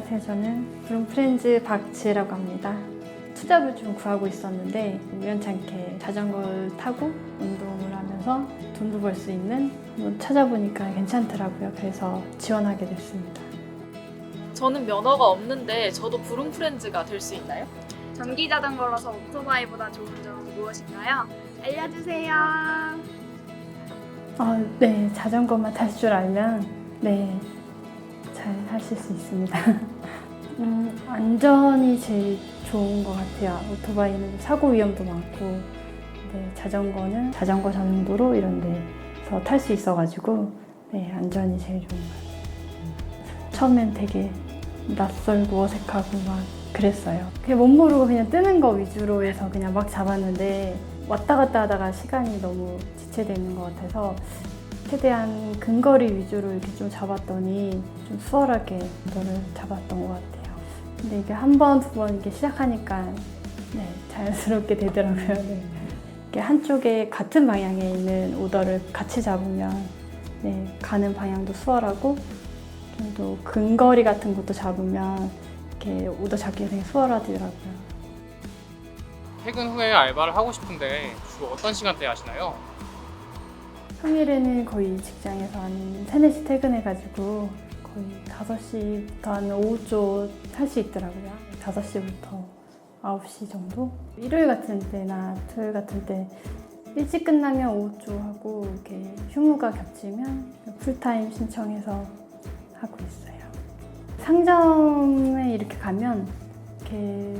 저는 브룸프렌즈 박지라고 합니다. 투잡을 좀 구하고 있었는데 우연찮게 자전거를 타고 운동을 하면서 돈도 벌 수 있는 한번 찾아보니까 괜찮더라고요. 그래서 지원하게 됐습니다. 저는 면허가 없는데 저도 브룸프렌즈가 될 수 있나요? 전기 자전거라서 오토바이보다 좋은 점은 무엇인가요? 알려주세요. 어, 네, 자전거만 탈 줄 알면 네, 잘 하실 수 있습니다. 음, 안전이 제일 좋은 것 같아요. 오토바이는 사고 위험도 많고, 네, 자전거는 자전거 전용도로 이런 데서 탈 수 있어가지고, 네, 안전이 제일 좋은 것 같아요. 처음엔 되게 낯설고 어색하고 막 그랬어요. 그냥 못 모르고 그냥 뜨는 거 위주로 해서 그냥 막 잡았는데, 왔다 갔다 하다가 시간이 너무 지체되는 것 같아서 최대한 근거리 위주로 이렇게 좀 잡았더니 좀 수월하게 이거를 잡았던 것 같아요. 근데 이게 한 번, 두 번 이렇게 시작하니까 네, 자연스럽게 되더라고요. 네. 이게 한쪽에 같은 방향에 있는 오더를 같이 잡으면 네, 가는 방향도 수월하고 좀 더 근거리 같은 것도 잡으면 이렇게 오더 잡기가 되게 수월하더라고요. 퇴근 후에 알바를 하고 싶은데 주로 어떤 시간대에 하시나요? 평일에는 거의 직장에서 한 3, 4시 퇴근해가지고 거의 5시부터 한 오후 쪽 할 수 있더라고요. 5시부터 9시 정도? 일요일 같은 때나 토요일 같은 때 일찍 끝나면 오후 쪽 하고 이렇게 휴무가 겹치면 풀타임 신청해서 하고 있어요. 상점에 이렇게 가면 이렇게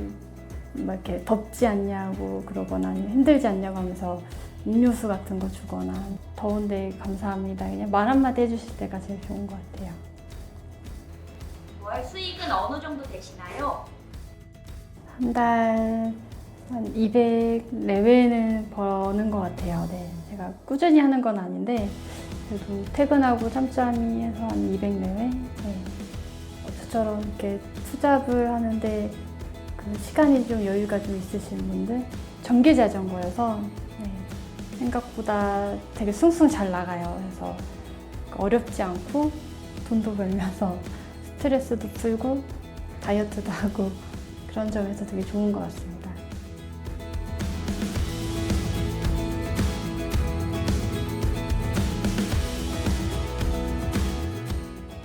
막 이렇게 덥지 않냐고 그러거나 힘들지 않냐고 하면서 음료수 같은 거 주거나 더운데 감사합니다. 그냥 말 한마디 해주실 때가 제일 좋은 것 같아요. 월 수익은 어느 정도 되시나요? 한 달 한 200 내외는 버는 것 같아요. 네. 제가 꾸준히 하는 건 아닌데 그래도 퇴근하고 짬짬이 해서 한 200 내외? 네. 저처럼 이렇게 투잡을 하는데 그 시간이 좀 여유가 좀 있으신 분들 전기 자전거여서 네. 생각보다 되게 숭숭 잘 나가요. 그래서 어렵지 않고 돈도 벌면서 스트레스도 풀고 다이어트도 하고 그런 점에서 되게 좋은 것 같습니다.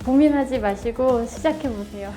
고민하지 마시고 시작해 보세요.